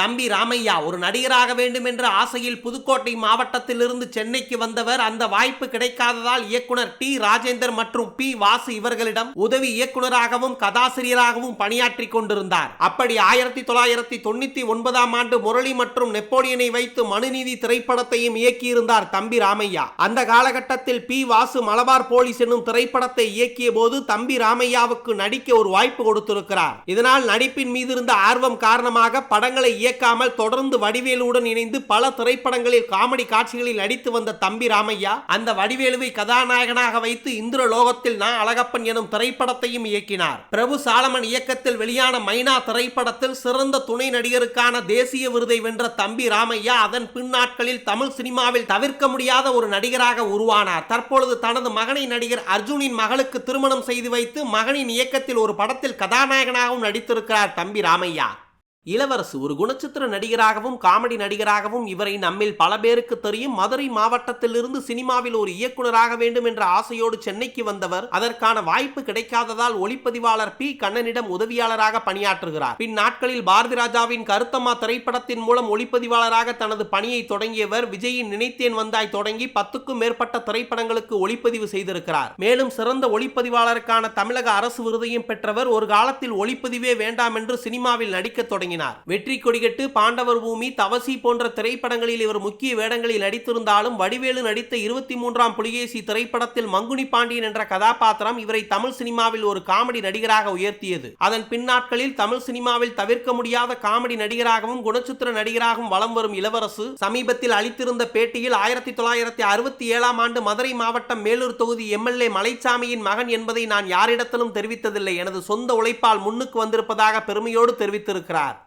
தம்பி ராமையா ஒரு நடிகராக வேண்டும் என்ற ஆசையில் புதுக்கோட்டை மாவட்டத்திலிருந்து சென்னைக்கு வந்தவர் அந்த வாய்ப்பு கிடைக்காததால் இயக்குனர் டி. ராஜேந்தர் மற்றும் பி. வாசு இவர்களிடம் உதவி இயக்குனராகவும் கதாசிரியராகவும் பணியாற்றி கொண்டிருந்தார். அப்படி ஆயிரத்தி தொள்ளாயிரத்தி தொண்ணூத்தி ஒன்பதாம் ஆண்டு முரளி மற்றும் நெப்போலியனை வைத்து மனுநீதி திரைப்படத்தையும் இயக்கியிருந்தார் தம்பி ராமையா. அந்த காலகட்டத்தில் பி. வாசு மலபார் போலீஸ் என்னும் திரைப்படத்தை இயக்கிய போது தம்பி ராமையாவுக்கு நடிக்க ஒரு வாய்ப்பு கொடுத்திருக்கிறார். இதனால் நடிப்பின் மீது இருந்த ஆர்வம் காரணமாக படங்களை இயக்காமல் தொடர்ந்து வடிவேலுடன் இணைந்து பல திரைப்படங்களில் காமெடி காட்சிகளில் நடித்து வந்த தம்பி ராமையா அந்த வடிவேலுவை கதாநாயகனாக வைத்து இந்திர லோகத்தில் நான் அழகப்பன் எனும் திரைப்படத்தையும் இயக்கினார். பிரபு சாலமன் இயக்கத்தில் வெளியான மைனா திரைப்படத்தில் சிறந்த துணை நடிகருக்கான தேசிய விருதை வென்ற தம்பி ராமையா அதன் பின்னாட்களில் தமிழ் சினிமாவில் தவிர்க்க முடியாத ஒரு நடிகராக உருவானார். தற்பொழுது தனது மகனை நடிகர் அர்ஜுனின் மகளுக்கு திருமணம் செய்து வைத்து மகனின் இயக்கத்தில் ஒரு படத்தில் கதாநாயகனாகவும் நடித்திருக்கிறார் தம்பி ராமையா. இளவரசு ஒரு குணச்சித்திர நடிகராகவும் காமெடி நடிகராகவும் இவரை நம்மில் பல பேருக்கு தெரியும். மதுரை மாவட்டத்திலிருந்து சினிமாவில் ஒரு இயக்குநராக வேண்டும் என்ற ஆசையோடு சென்னைக்கு வந்தவர். அதற்கான வாய்ப்பு கிடைக்காததால் ஒளிப்பதிவாளர் பி. கண்ணனிடம் உதவியாளராக பணியாற்றுகிறார். பின் நாட்களில் பாரதி ராஜாவின் கருத்தம்மா திரைப்படத்தின் மூலம் ஒளிப்பதிவாளராக தனது பணியை தொடங்கியவர் விஜயின் நினைத்தேன் வந்தாய் தொடங்கி பத்துக்கும் மேற்பட்ட திரைப்படங்களுக்கு ஒளிப்பதிவு செய்திருக்கிறார். மேலும் சிறந்த ஒளிப்பதிவாளருக்கான தமிழக அரசு விருதையும் பெற்றவர். ஒரு காலத்தில் ஒளிப்பதிவே வேண்டாம் என்று சினிமாவில் நடிக்க தொடங்கினார். வெற்றி கொடிகட்டு பாண்டவர் பூமி தவசி போன்ற திரைப்படங்களில் இவர் முக்கிய வேடங்களில் நடித்திருந்தாலும் வடிவேலு நடித்த இருபத்தி மூன்றாம் புலிகேசி திரைப்படத்தில் மங்குனி பாண்டியன் என்ற கதாபாத்திரம் இவரை தமிழ் சினிமாவில் ஒரு காமெடி நடிகராக உயர்த்தியது. அதன் பின்னாட்களில் தமிழ் சினிமாவில் தவிர்க்க முடியாத காமெடி நடிகராகவும் குணச்சித்திர நடிகராகவும் வலம் வரும் இளவரசு சமீபத்தில் அளித்திருந்த பேட்டியில் ஆயிரத்தி தொள்ளாயிரத்தி அறுபத்தி ஏழாம் ஆண்டு மதுரை மாவட்டம் மேலூர் தொகுதி எம்எல்ஏ மலைச்சாமியின் மகன் என்பதை நான் யாரிடத்திலும் தெரிவித்ததில்லை. எனது சொந்த உழைப்பால் முன்னுக்கு வந்திருப்பதாக பெருமையோடு தெரிவித்திருக்கிறார்.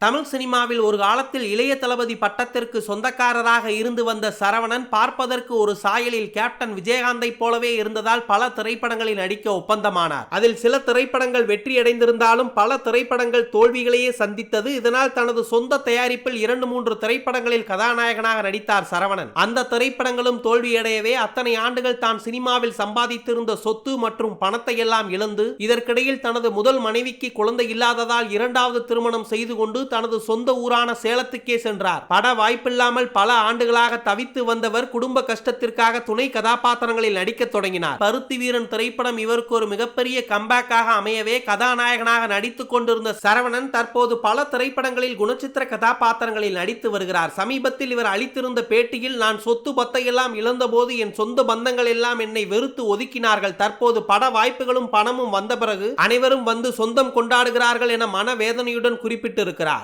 தமிழ் சினிமாவில் ஒரு காலத்தில் இளைய தளபதி பட்டத்திற்கு சொந்தக்காரராக இருந்து வந்த சரவணன் பார்ப்பதற்கு ஒரு சாயலில் கேப்டன் விஜயகாந்தை போலவே இருந்ததால் பல திரைப்படங்களில் நடிக்க ஒப்பந்தமானார். அதில் சில திரைப்படங்கள் வெற்றியடைந்திருந்தாலும் பல திரைப்படங்கள் தோல்விகளையே சந்தித்தது. இதனால் தனது சொந்த தயாரிப்பில் இரண்டு மூன்று திரைப்படங்களில் கதாநாயகனாக நடித்தார் சரவணன். அந்த திரைப்படங்களும் தோல்வியடையவே அத்தனை ஆண்டுகள் தான் சினிமாவில் சம்பாதித்திருந்த சொத்து மற்றும் பணத்தை எல்லாம் இழந்து இதற்கிடையில் தனது முதல் மனைவிக்கு குழந்தை இல்லாததால் இரண்டாவது திருமணம் செய்து கொண்டு தனது சொந்த ஊரான சேலத்துக்கே சென்றார். பட வாய்ப்பில்லாமல் பல ஆண்டுகளாக தவித்து வந்தவர் குடும்ப கஷ்டத்திற்காக துணை கதாபாத்திரங்களில் நடிக்க தொடங்கினார். பருத்தி வீரன் திரைப்படம் இவருக்கு ஒரு மிகப்பெரிய கம்பேக்காக அமையவே கதாநாயகனாக நடித்துக் கொண்டிருந்த சரவணன் தற்போது பல திரைப்படங்களில் குணச்சித்திர கதாபாத்திரங்களில் நடித்து வருகிறார். சமீபத்தில் இவர் அளித்திருந்த பேட்டியில் நான் சொத்து பத்தையெல்லாம் இழந்தபோது என் சொந்த பந்தங்கள் எல்லாம் என்னை வெறுத்து ஒதுக்கினார்கள். தற்போது பட வாய்ப்புகளும் பணமும் வந்த பிறகு அனைவரும் வந்து சொந்தம் கொண்டாடுகிறார்கள் என மனவேதனையுடன் குறிப்பிட்டிருக்கிறார்.